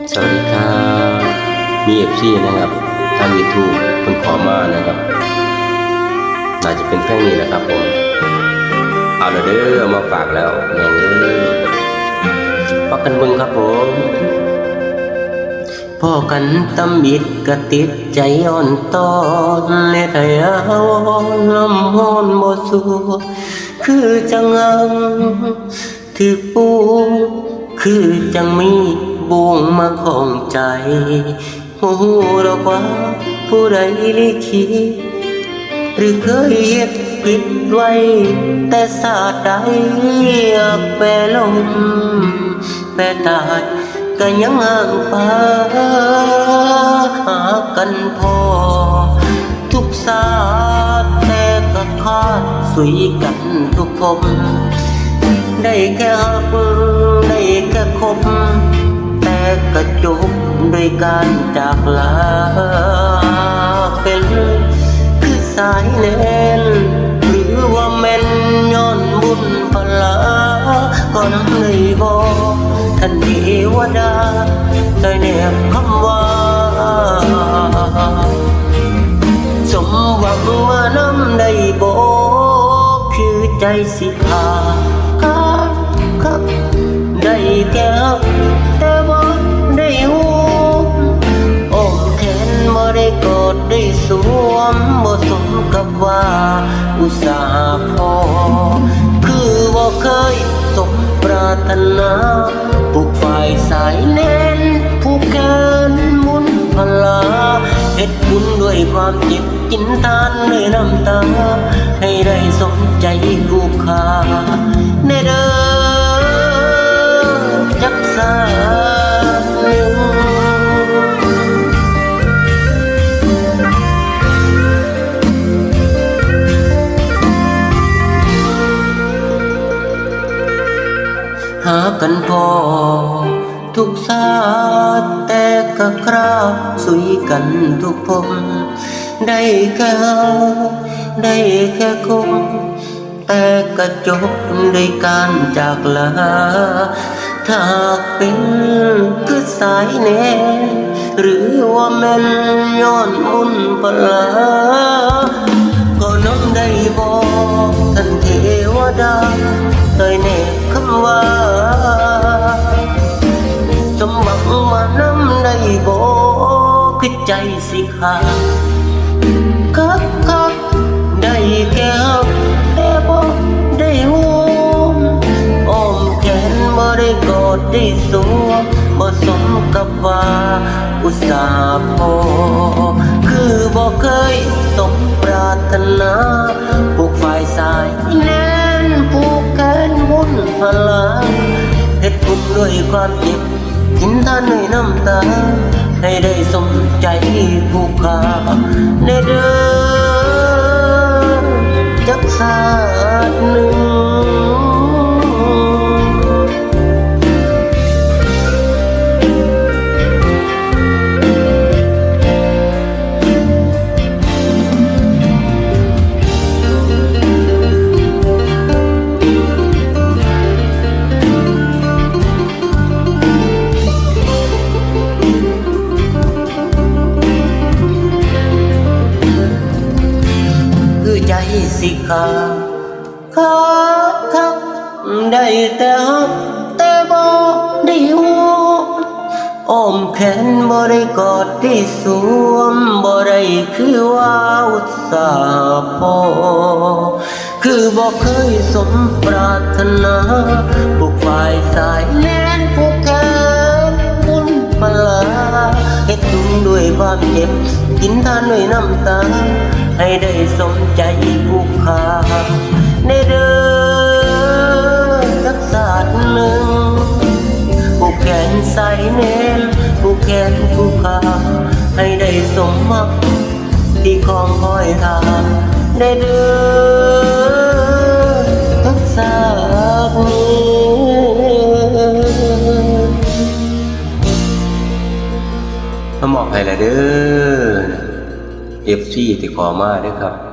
สวัสดีครับมีเอฟซีนะครับทางยูทูบเพิ่นขอมานะครับ น่าจะเป็นเพลงนี้แหละครับผม เอาละเด้อมาฝากแล้วแม่งเอ้ยฟักกันบิ่งครับผมพ่อกันตำบิดกระติดใจอ่อนตอนในไทยเอาลำฮอนบ่สูคือจังงังถือปูคือจังมี บ่วงมาของใจโหูดอกว่าผู้ใดลิขิตหรือเคยเหตุผิดไว้ แต่ศาสตร์ใดอยากแปรลมแปรตายก็ยังห่างปาหากันพอ ทุกศาสตร์แต่ก็ขาดสุยกันทุกภพได้แค่หักได้แค่คบ ก็จบด้วยการจากลา เป็นคือสายเน้นหรือว่าแม่นย้อนบุญพลาก็นำเลยบอกท่านเทวดาได้แนบคำว่า สมหวังมาน้ำได้บอกคือใจสิพา กับว่าอุตส่าห์พอ คือบ่าเคยสมปรารถนาปลุกฝ่ายสายเน้นผู้แขนมุนพลาเฮ็ดบุญด้วยความเจ็บกินทานด้วยน้ำตา ให้ได้สมใจผู้ค่าในเด้อจักสา หากันพอ ทุกชาติแต่ก็คราบสุยกันทุกภพได้แค่หาได้แค่คง แต่ก็จบด้วยการจากลา ถ้าหากเป็นคือสายแน่หรือว่าแม่นย้อนบุญพลา ได้บอกท่านเทวดาเคยแนบคำว่า สมหวังมานำได้บอกคือใจสิขาคักคักได้แก้วแต่บอกได้หูอ้อมแขนบ่ได้กอดได้สวมบ่สมกับว่าอุตส่าห์พอ คือบ่เคยสมปรารถนาปลูกฝ่ายสายแน่นผูกแขนบุญพลังเฮ็ดบุญด้วยความเจ็บกินทานด้วยน้ำตา ให้ได้สมใจผู้ค่าในเด้อจักสาดหนึ่ง ใจสิขาขาดทักได้แต่ฮักแต่บ่ได้หัวอ้อมแขนบ่ได้กอดได้สวมบ่ได้คือว่าอุตส่าห์พอคือบ่เคยสมปรารถนาพวกฝ่ายสายแน่นพวกแขนบุญพลาเฮ็ดบุญด้วยความเจ็บกินทานด้วยน้ำตา ให้ได้สมใจผู้ค่าในเด้อสักศาสตร์หนึ่งผู้แขนใส่เน้นผู้แขนผู้ค่าให้ได้สมหวังที่ของคอยทาในเด้อสักศาสตร์หนึ่งมาหมอบให้ละเด้อ เอฟซีที่ขอมาด้วยครับ